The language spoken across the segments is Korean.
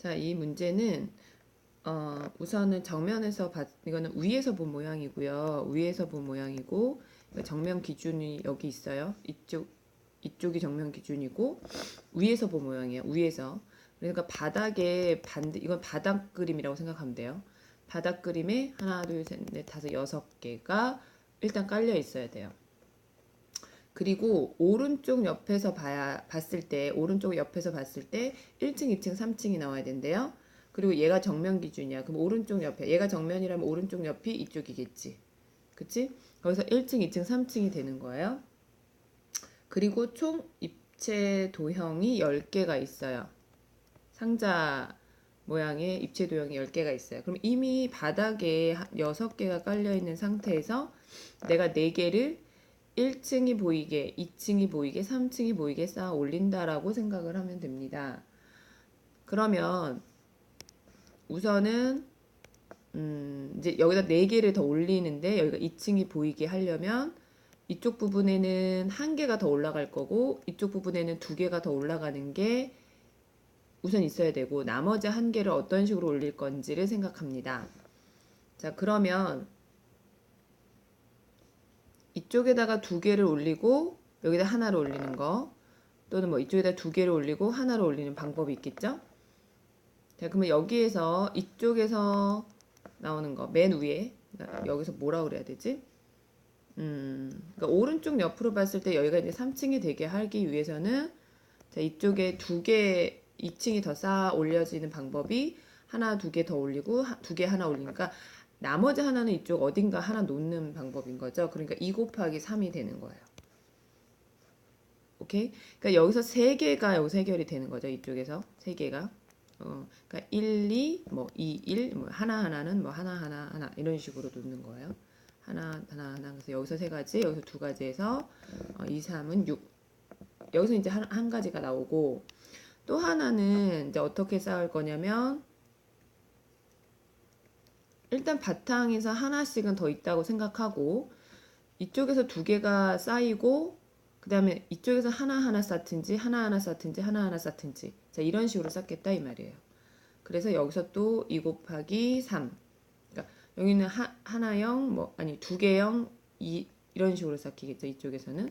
자, 이 문제는 어, 우선은 정면에서 봤, 이거는 위에서 본 모양이고요. 위에서 본 모양이고 정면 기준이 여기 있어요. 이쪽 이쪽이 정면 기준이고 위에서 본 모양이에요. 위에서. 그러니까 바닥에 반대 이건 바닥 그림이라고 생각하면 돼요. 바닥 그림에 하나, 둘, 셋, 넷, 다섯, 여섯 개가 일단 깔려 있어야 돼요. 그리고 오른쪽 옆에서 봐야 봤을 때 오른쪽 옆에서 봤을 때 1층, 2층, 3층이 나와야 된대요. 그리고 얘가 정면 기준이야. 그럼 오른쪽 옆에 얘가 정면이라면 오른쪽 옆이 이쪽이겠지. 그치? 거기서 1층, 2층, 3층이 되는 거예요. 그리고 총 입체 도형이 10개가 있어요. 상자 모양의 입체 도형이 10개가 있어요. 그럼 이미 바닥에 6개가 깔려 있는 상태에서 내가 4개를 1층이 보이게, 2층이 보이게, 3층이 보이게 쌓아 올린다라고 생각을 하면 됩니다. 그러면 우선은 음, 이제 여기다 4개를 더 올리는데 여기가 2층이 보이게 하려면 이쪽 부분에는 한 개가 더 올라갈 거고 이쪽 부분에는 두 개가 더 올라가는 게 우선 있어야 되고 나머지 한 개를 어떤 식으로 올릴 건지를 생각합니다. 자, 그러면 이쪽에다가 두 개를 올리고 여기다 하나를 올리는 거 또는 뭐 이쪽에다 두 개를 올리고 하나를 올리는 방법이 있겠죠? 자, 그러면 여기에서 이쪽에서 나오는 거 맨 위에 그러니까 여기서 뭐라 그래야 되지? 음, 그러니까 오른쪽 옆으로 봤을 때 여기가 이제 3층이 되게 하기 위해서는 자, 이쪽에 두 개, 2층이 더 쌓아 올려지는 방법이 하나, 두 개 더 올리고 두 개 하나 올리니까 나머지 하나는 이쪽 어딘가 하나 놓는 방법인 거죠. 그러니까 2 곱하기 3이 되는 거예요. 오케이? 그러니까 여기서 세 개가 여기서 해결이 되는 거죠. 이쪽에서 세 개가. 어, 그러니까 1, 2, 뭐 2, 1, 뭐 하나 하나는 뭐 하나 하나 하나 이런 식으로 놓는 거예요. 하나 하나 하나 그래서 여기서 세 가지, 여기서 두 가지에서 어, 2, 3은 6. 여기서 이제 한, 한 가지가 나오고 또 하나는 이제 어떻게 쌓을 거냐면 일단 바탕에서 하나씩은 더 있다고 생각하고 이쪽에서 두 개가 쌓이고 그 다음에 이쪽에서 하나하나 쌓든지 하나하나 쌓든지 하나하나 쌓든지 자 이런 식으로 쌓겠다 이 말이에요. 그래서 여기서 또 2 곱하기 3 그러니까 여기는 하, 하나형 뭐 아니 두 개형 이 이런 식으로 쌓기겠죠 이쪽에서는.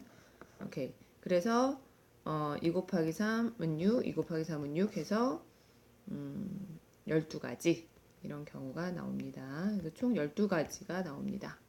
오케이. 그래서 어, 2 곱하기 3은 6 2 곱하기 3은 6 해서 음, 12가지 이런 경우가 나옵니다. 그래서 총 12가지가 나옵니다.